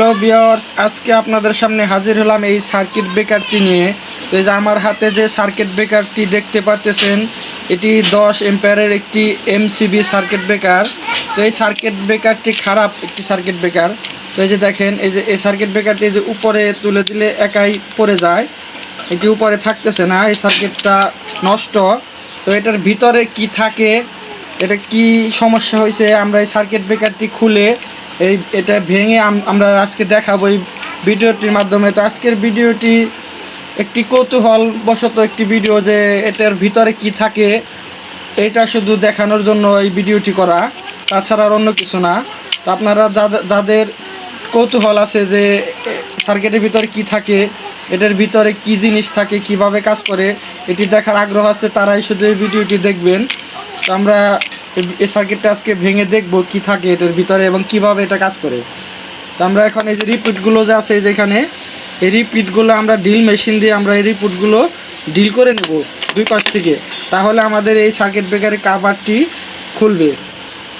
Hello বিয়ার্স আজকে আপনাদের সামনে হাজির হলাম এই সার্কিট ব্রেকারটি নিয়ে। তো এই যে আমার হাতে যে সার্কিট ব্রেকারটি দেখতে পারতেছেন, এটি দশ এম্পায়ারের একটি এমসিবি সার্কিট ব্রেকার তো এই সার্কিট ব্রেকারটি খারাপ একটি সার্কিট ব্রেকার তো এই যে দেখেন, এই যে এই সার্কিট ব্রেকারটি যে উপরে তুলে দিলে একাই পড়ে যায়। এটি উপরে থাকতেছে না, এই সার্কিটটা নষ্ট। তো এটার ভিতরে কি থাকে, এটা কি সমস্যা হয়েছে, আমরা এই সার্কিট ব্রেকারটি খুলে এই এটা ভেঙে আমরা আজকে দেখাবো এই ভিডিওটির মাধ্যমে। তো আজকের ভিডিওটি একটি কৌতূহল বশত একটি ভিডিও যে এটার ভিতরে কি থাকে, এটা শুধু দেখানোর জন্য এই ভিডিওটি করা, তাছাড়া আর অন্য কিছু না। তো আপনারা যাদের কৌতূহল আছে যে সার্কিটের ভিতরে কি থাকে, এটার ভিতরে কি জিনিস থাকে, কীভাবে কাজ করে, এটি দেখার আগ্রহ আছে, তারাই শুধু এই ভিডিওটি দেখবেন। তো আমরা এই- সার্কিটটা আজকে ভেঙে দেখব কি থাকে এটার ভিতরে এবং কীভাবে এটা কাজ করে। তো আমরা এখন এই যে রিপিটগুলো যে আছে যেখানে এই রিপিটগুলো আমরা ডিল মেশিন দিয়ে আমরা এই রিপিটগুলো ডিল করে নেব দুই পাশ থেকে। তাহলে আমাদের এই সার্কিট ব্রেকারে কাভারটি খুলবে।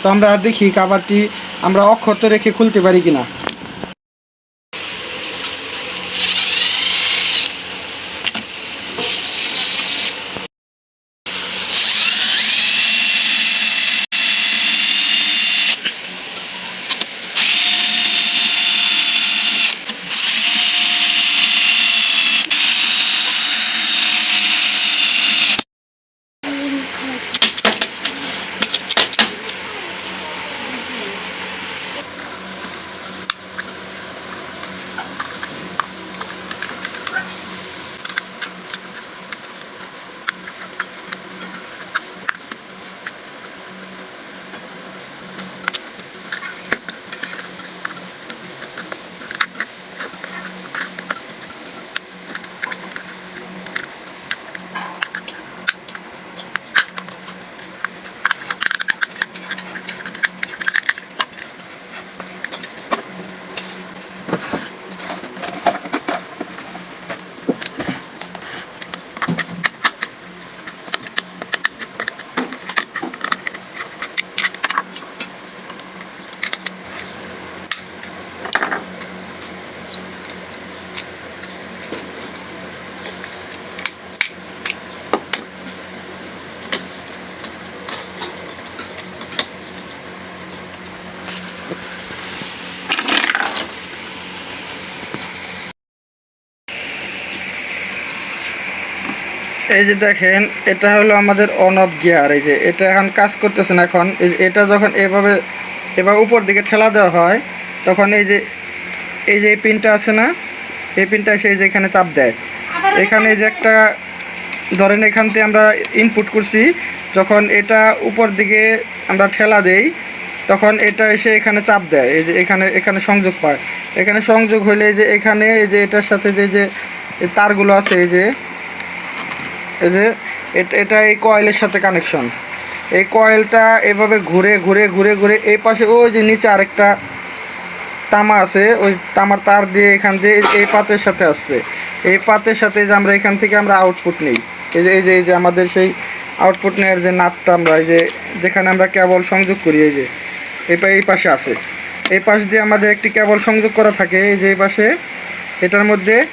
তো আমরা দেখি কাভারটি আমরা অক্ষত রেখে খুলতে পারি কিনা। এই যে দেখেন এটা হলো আমাদের অন অফ গিয়ার এই যে এটা এখন কাজ করতেছে না এখন। এই যে এটা যখন এভাবে এবার উপর দিকে ঠেলা দেওয়া হয় তখন এই যে এই যে পিনটা আছে না এই পিনটা এসে এই যে এখানে চাপ দেয়। এখানে এই যে একটা ধরেন এখান থেকে আমরা ইনপুট করছি যখন এটা উপর দিকে আমরা ঠেলা দেই তখন এটা এসে এখানে চাপ দেয় এই যে এখানে এখানে সংযোগ পায়। এখানে সংযোগ হলে এই যে এখানে এই যে এটার সাথে যে যে তারগুলো আছে এই যে এই যে, এট- এই কয়েলের সাথে কানেকশন এই কয়েলটা এভাবে ঘুরে ঘুরে ঘুরে ঘুরে এই পাশে ওই যে নিচে আরেকটা তামা আছে, ওই তামার তার দিয়ে এখান দিয়ে এই- পাতের সাথে আসছে। এই পাতের সাথে যে আমরা এখান থেকে আমরা আউটপুট নিই। এই যে এই যে এই যে আমাদের সেই আউটপুট নেওয়ার যে নাটটা আমরা, এই যে যেখানে আমরা কেবল সংযোগ করি, এই যে, এই এই পাশে আছে। এই পাশ দিয়ে আমাদের একটি কেবল সংযোগ করা থাকে, এই যে এই পাশে। এটার মধ্যে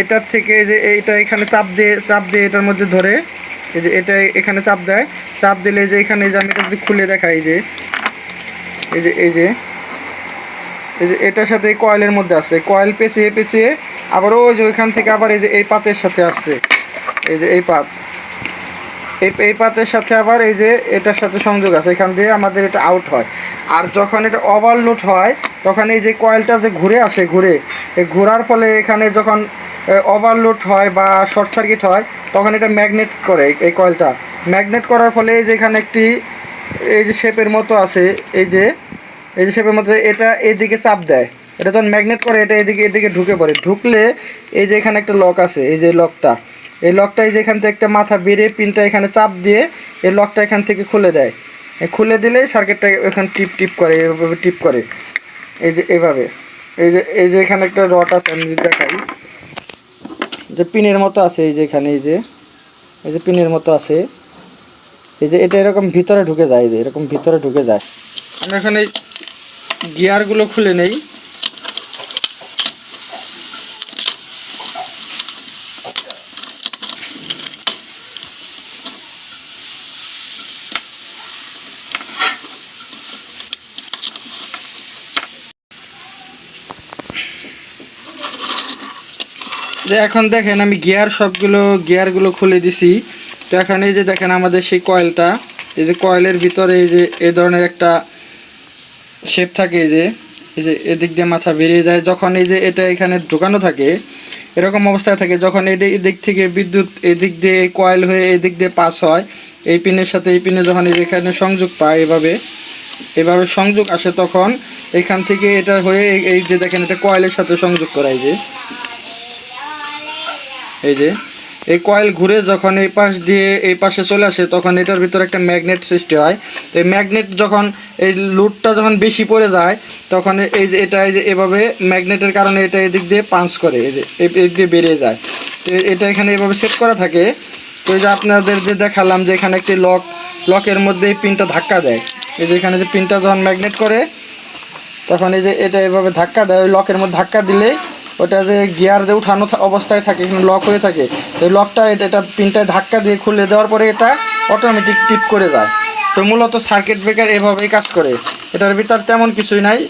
এটার থেকে যে এইটা এখানে চাপ দিয়ে চাপ দিয়ে এটার মধ্যে ধরে, এই যে এটা এখানে চাপ দেয়। চাপ দিলে যে এখানে যে আমি এটা যদি খুলে দেখাই যে, এই যে এই যে এই যে এটার সাথে কয়েলের মধ্যে আছে কয়েল পেঁচিয়ে পেঁচিয়ে আবার ওই যে ওইখান থেকে আবার এই যে এই পাতের সাথে আসছে। এই যে এই পাত। এই এই পাতের সাথে আবার এই যে এটার সাথে সংযোগ আছে। এখান দিয়ে আমাদের এটা আউট হয়। আর যখন এটা ওভারলোড হয়, তখন এই যে কয়েলটা যে ঘুরে আসে, ঘুরে, এই ঘোরার ফলে এখানে যখন ওভারলোড হয় বা শর্ট সার্কিট হয়, তখন এটা ম্যাগনেট করে এই- কয়েলটা ম্যাগনেট করার ফলে এই যে এখানে একটি, এই যে শেপের মতো আছে, এই যে এই যে শেপের মতো, এটা এদিকে চাপ দেয়। এটা যখন ম্যাগনেট করে, এটা এদিকে এদিকে ঢুকে পড়ে। ঢুকলে এই যে এখানে একটা লক আছে, এই যে লকটা এই লকটা এই যে এখান থেকে একটা মাথা বেরিয়ে পিনটা এখানে চাপ দিয়ে এই লকটা এখান থেকে খুলে দেয়। খুলে দিলেই সার্কিটটা এখানে টিপ টিপ করে, এভাবে টিপ করে। এই যে এভাবে। এই যে এই যে এখানে একটা রড আছে, আমি যদি দেখাই। যে পিনের মতো আছে, এই যে এখানে, এই যে এই যে পিনের মতো আছে। এই যে এটা এরকম ভিতরে ঢুকে যায়, এই যে এরকম ভিতরে ঢুকে যায়। আমরা এখানে গিয়ারগুলো খুলে নেই। যে এখন দেখেন আমি গিয়ার সবগুলো গিয়ারগুলো খুলে দিছি। তো এখন এই যে দেখেন আমাদের সেই কয়েলটা এই যে কয়েলের ভিতরে এই যে, এই ধরনের একটা শেপ থাকে এই যে এই যে এদিক দিয়ে মাথা বেরিয়ে যায়। যখন এই যে এটা এখানে ঢোকানো থাকে, এরকম অবস্থায় থাকে, যখন এদিক থেকে বিদ্যুৎ এদিক দিয়ে এই কয়েল হয়ে এদিক দিয়ে পাস হয়, এই পিনের সাথে এই পিনে যখন এই এখানে সংযোগ পায় এভাবে এভাবে সংযোগ আসে তখন এখান থেকে এটা হয়ে এই- যে দেখেন এটা কয়েলের সাথে সংযোগ করা এই যে। এই যে, এই কয়েল ঘুরে যখন এই পাশ দিয়ে এই পাশে চলে আসে, তখন এটার ভিতরে একটা ম্যাগনেট সৃষ্টি হয়। তো এই ম্যাগনেট যখন, এই লুটটা যখন বেশি পড়ে যায়, তখন এই যে এটা, এই যে এভাবে ম্যাগনেটের কারণে এটা এদিক দিয়ে পাঞ্চ করে, এই যে এদিক দিয়ে বেরিয়ে যায়। তো এটা এখানে এভাবে সেট করা থাকে। তো এই যে আপনাদের যে দেখালাম যে এখানে একটি লক, লকের মধ্যে এই পিনটা ধাক্কা দেয়। এই যে এখানে যে পিনটা যখন ম্যাগনেট করে, তখন এই যে এটা এভাবে ধাক্কা দেয়, ওই লকের মধ্যে ধাক্কা দিলে ওটা যে গিয়ার যে উঠানো অবস্থায় থাকে লক হয়ে থাকে, এই লকটা এটা এটা পিনটায় ধাক্কা দিয়ে খুলে দেওয়ার পরে এটা অটোমেটিক টিপ করে যায়। তো মূলত সার্কিট ব্রেকার এভাবেই কাজ করে। এটার ভিতর তেমন কিছুই নাই।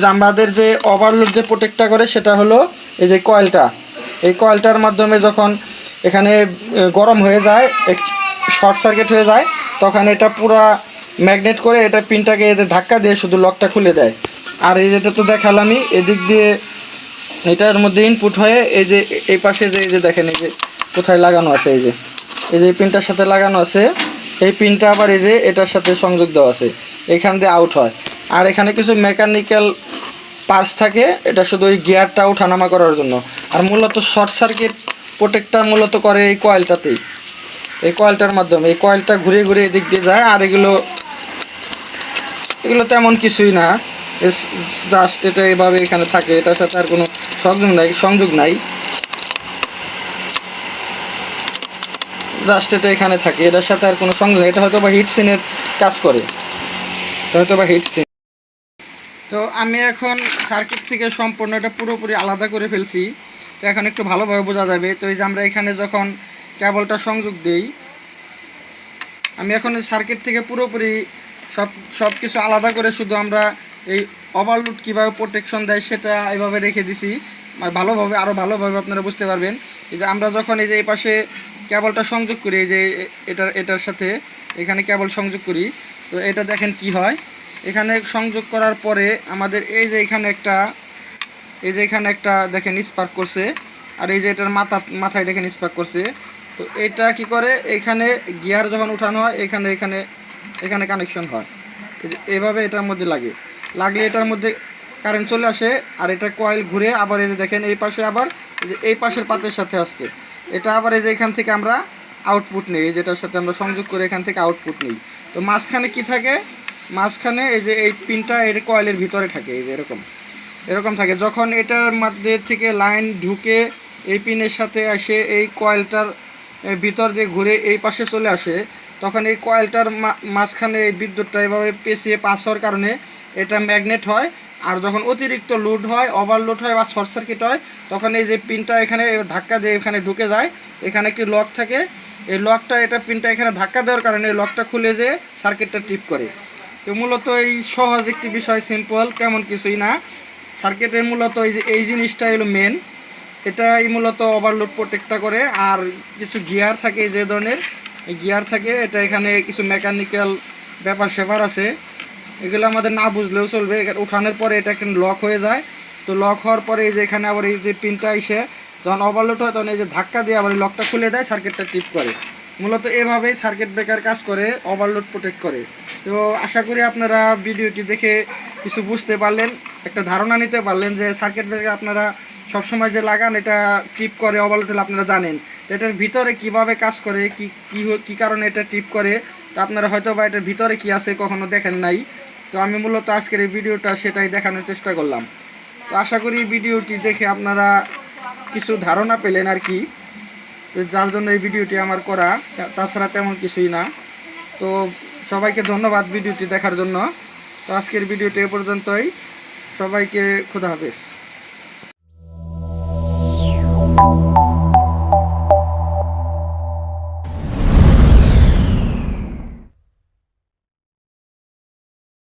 যে আমাদের যে ওভারলোড যে প্রোটেক্টটা করে, সেটা হলো এই যে কয়েলটা এই কয়েলটার মাধ্যমে যখন এখানে গরম হয়ে যায় শর্ট সার্কিট হয়ে যায়, তখন এটা পুরা ম্যাগনেট করে এটা পিনটাকে এতে ধাক্কা দিয়ে শুধু লকটা খুলে দেয়। আর এই যেটা তো দেখালামই, এদিক দিয়ে এটার মধ্যে ইনপুট হয়ে এই যে এই পাশে যে, এই যে দেখেন, এই যে কোথায় লাগানো আছে, এই যে এই যে পিনটার সাথে লাগানো আছে, এই পিনটা আবার এই যে এটার সাথে সংযোগ দেওয়া আছে, এখান দিয়ে আউট হয়। আর এখানে কিছু মেকানিক্যাল পার্টস থাকে, এটা শুধু ওই গিয়ারটা ওঠানামা করার জন্য। আর মূলত শর্ট সার্কিট প্রোটেক্টটা মূলত করে এই কয়েলটাতেই এই কয়েলটার মাধ্যমে, এই কয়েলটা ঘুরে ঘুরে এদিক দিয়ে যায়, আর এগুলো এগুলো তেমন কিছুই না। জাস্ট এটা এভাবে এখানে থাকে। এটার সাথে আর কোনো সংযোগ নাই সংযোগ নাই। জাস্ট এটা এখানে থাকে। এটার সাথে আর কোনো সংযোগ নেই। এটা হয়তো বা হিট সিনের কাজ করে। হয়তো বা হিট সিন তো আমি এখন সার্কিট থেকে সম্পূর্ণ এটা পুরোপুরি আলাদা করে ফেলছি। তো এখন একটু ভালোভাবে বোঝা যাবে। তো এই যে আমরা এখানে যখন কেবলটা সংযোগ দেই, আমি এখন সার্কিট থেকে পুরোপুরি সব সব কিছু আলাদা করে শুধু আমরা এই ওভারলোড কীভাবে প্রোটেকশন দেয় সেটা এইভাবে রেখে দিছি। ভালোভাবে আরও ভালোভাবে আপনারা বুঝতে পারবেন। এই যে আমরা যখন এই যে এই পাশে কেবলটা সংযোগ করি, এই যে এটার এটার সাথে এখানে কেবল সংযোগ করি, তো এটা দেখেন কি হয়। এখানে সংযোগ করার পরে আমাদের এই যে এখানে একটা, এই যে এখানে একটা দেখেন স্পার্ক করছে, আর এই যে এটার মাথা, মাথায় দেখেন স্পার্ক করছে। তো এটা কি করে? এখানে গিয়ার যখন উঠানো হয়, এখানে এখানে এখানে কানেকশন হয়। এভাবে এটার মধ্যে লাগে। লাগলে এটার মধ্যে কারেন্ট চলে আসে আর এটা কয়েল ঘুরে আবার এই যে দেখেন, এই পাশে আবার যে এই পাশের পাতের সাথে আসছে। এটা আবার এই যে এখান থেকে আমরা আউটপুট নেই যেটার সাথে আমরা সংযোগ করে এখান থেকে আউটপুট নেই। তো মাঝখানে কি থাকে? মাঝখানে এই যে এই পিনটা এর কয়েলের ভিতরে থাকে, এই যে এরকম। এরকম থাকে। যখন এটার মধ্যে থেকে লাইন ঢুকে এই পিনের সাথে আসে এই কয়েলটার ভিতর দিয়ে ঘুরে এই পাশে চলে আসে তখন এই কয়েলটার মাঝখানে এই বিদ্যুৎটা এভাবে পেঁচিয়ে পাস হওয়ার কারণে এটা ম্যাগনেট হয়। আর যখন অতিরিক্ত লোড হয় ওভারলোড হয় বা শর্ট সার্কিট হয়, তখন এই যে পিনটা এখানে ধাক্কা দিয়ে এখানে ঢুকে যায়। এখানে একটি লক থাকে। এই লকটা এটা পিনটা এখানে ধাক্কা দেওয়ার কারণে এই লকটা খুলে যেয়ে সার্কিটটা টিপ করে। তো মূলত এই সহজ একটি বিষয় সিম্পল তেমন কিছুই না। সার্কিটের মূলত এই যে, এই জিনিসটা হলো মেন এটাই মূলত ওভারলোড প্রোটেক্টটা করে। আর কিছু গিয়ার থাকে যে ধরনের। গিয়ার থাকে, এটা এখানে কিছু মেকানিক্যাল ব্যাপার স্যাপার আছে। এগুলো আমাদের না বুঝলেও চলবে। উঠানোর পরে এটা এখানে লক হয়ে যায়। তো লক হওয়ার পরে এই যে এখানে আবার এই যে পিনটা এসে যখন ওভারলোড হয় তখন এই যে ধাক্কা দিয়ে আবার লকটা খুলে দেয় সার্কিটটা টিপ করে। মূলত এভাবেই সার্কিট ব্রেকার কাজ করে ওভারলোড প্রোটেক্ট করে। তো আশা করি আপনারা ভিডিওটি দেখে কিছু বুঝতে পারলেন, একটা ধারণা নিতে পারলেন যে সার্কিট ব্রেকার আপনারা সবসময় যে লাগান, এটা টিপ করে ওভারলোড হলে আপনারা জানেন। এটার ভিতরে কীভাবে কাজ করে, কি, কী কী কারণে এটা টিপ করে, তো আপনারা হয়তো বা এটার ভিতরে কি আছে কখনো দেখেন নাই। তো আমি মূলত আজকের এই ভিডিওটা সেটাই দেখানোর চেষ্টা করলাম। তো আশা করি ভিডিওটি দেখে আপনারা কিছু ধারণা পেলেন আর কি। যার জন্য এই ভিডিওটি আমার করা তাছাড়া তেমন কিছুই না। তো সবাইকে ধন্যবাদ ভিডিওটি দেখার জন্য। তো আজকের ভিডিওটি এ পর্যন্তই। সবাইকে খোদা হাফেজ।